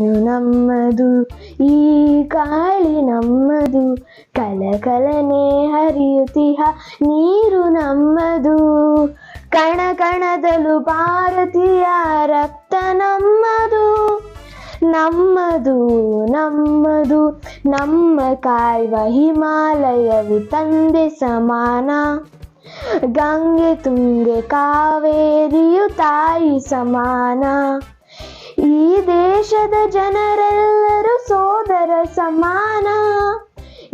ನಮ್ಮದು, ಈ ಕಾಳಿ ನಮ್ಮದು, ಕಲಕಲನೆ ಹರಿಯುತ್ತಿಹ ನೀರು ನಮ್ಮದು. ಕಣ ಕಣದಲು ಭಾರತೀಯ ರಕ್ತ ನಮ್ಮದು ನಮ್ಮದು ನಮ್ಮದು. ನಮ್ಮ ಕಾಯುವ ಹಿಮಾಲಯವು ತಂದೆ ಸಮಾನ. ಗಂಗೆ ತುಂಗೆ ಕಾವೇರಿಯು ತಾಯಿ ಸಮಾನ. ದೇಶದ ಜನರೆಲ್ಲರೂ ಸೋದರ ಸಮಾನ.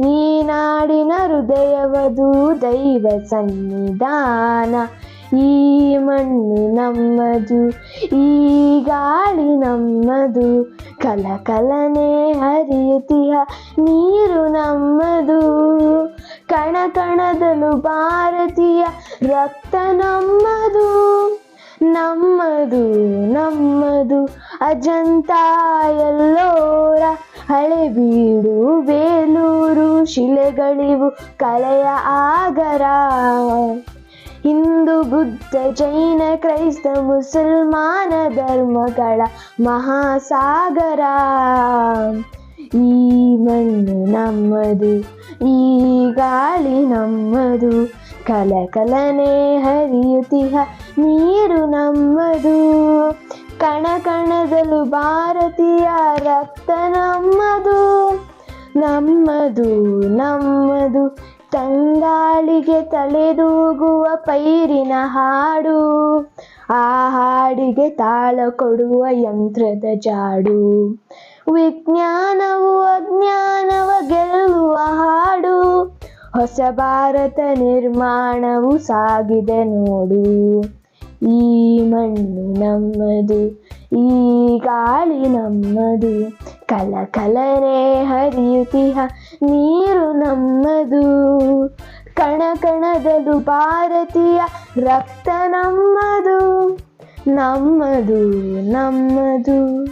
ಈ ನಾಡಿನ ಹೃದಯವದು ದೈವ ಸನ್ನಿಧಾನ. ಈ ಮಣ್ಣು ನಮ್ಮದು, ಈ ಗಾಳಿ ನಮ್ಮದು. ಕಲಕಲನೆ ಹರಿಯುತ್ತಿಯ ನೀರು ನಮ್ಮದು. ಕಣ ಕಣದಲು ಭಾರತೀಯ ರಕ್ತ ನಮ್ಮದು. ನಮ್ಮದು ನಮ್ಮದು. ಅಜಂತ ಎಲ್ಲೋರ ಹಳೆಬೀಡು ಬೇಲೂರು ಶಿಲೆಗಳಿವು ಕಲೆಯ ಆಗರ. ಹಿಂದೂ ಬುದ್ಧ ಜೈನ ಕ್ರೈಸ್ತ ಮುಸಲ್ಮಾನ ಧರ್ಮಗಳ ಮಹಾಸಾಗರ. ಈ ಮಣ್ಣು ನಮ್ಮದು, ಈ ಗಾಳಿ ನಮ್ಮದು, ಕಲಕಲನೆ ಹರಿಯುತ್ತಿಹ ನೀರು ನಮ್ಮದು. ಕಣ ಕಣದಲು ಭಾರತೀಯ ರಕ್ತ ನಮ್ಮದು ನಮ್ಮದು ನಮ್ಮದು. ತಂಗಾಳಿಗೆ ತಲೆದೂಗುವ ಪೈರಿನ ಹಾಡು, ಆ ಹಾಡಿಗೆ ತಾಳ ಕೊಡುವ ಯಂತ್ರದ ಜಾಡು. ವಿಜ್ಞಾನವು ಅಜ್ಞಾನವ ಗೆಲ್ಲುವ ಹಾಡು, ಹೊಸ ಭಾರತ ನಿರ್ಮಾಣವು ಸಾಗಿದೆ ನೋಡು. ಈ ಮಣ್ಣು ನಮ್ಮದು, ಈ ಗಾಳಿ ನಮ್ಮದು ಕಲಕಲನೆ ಹರಿಯುತ್ತಿಹ ನೀರು ನಮ್ಮದು. ಕಣ ಕಣದಲು ಭಾರತೀಯ ರಕ್ತ ನಮ್ಮದು ನಮ್ಮದು ನಮ್ಮದು.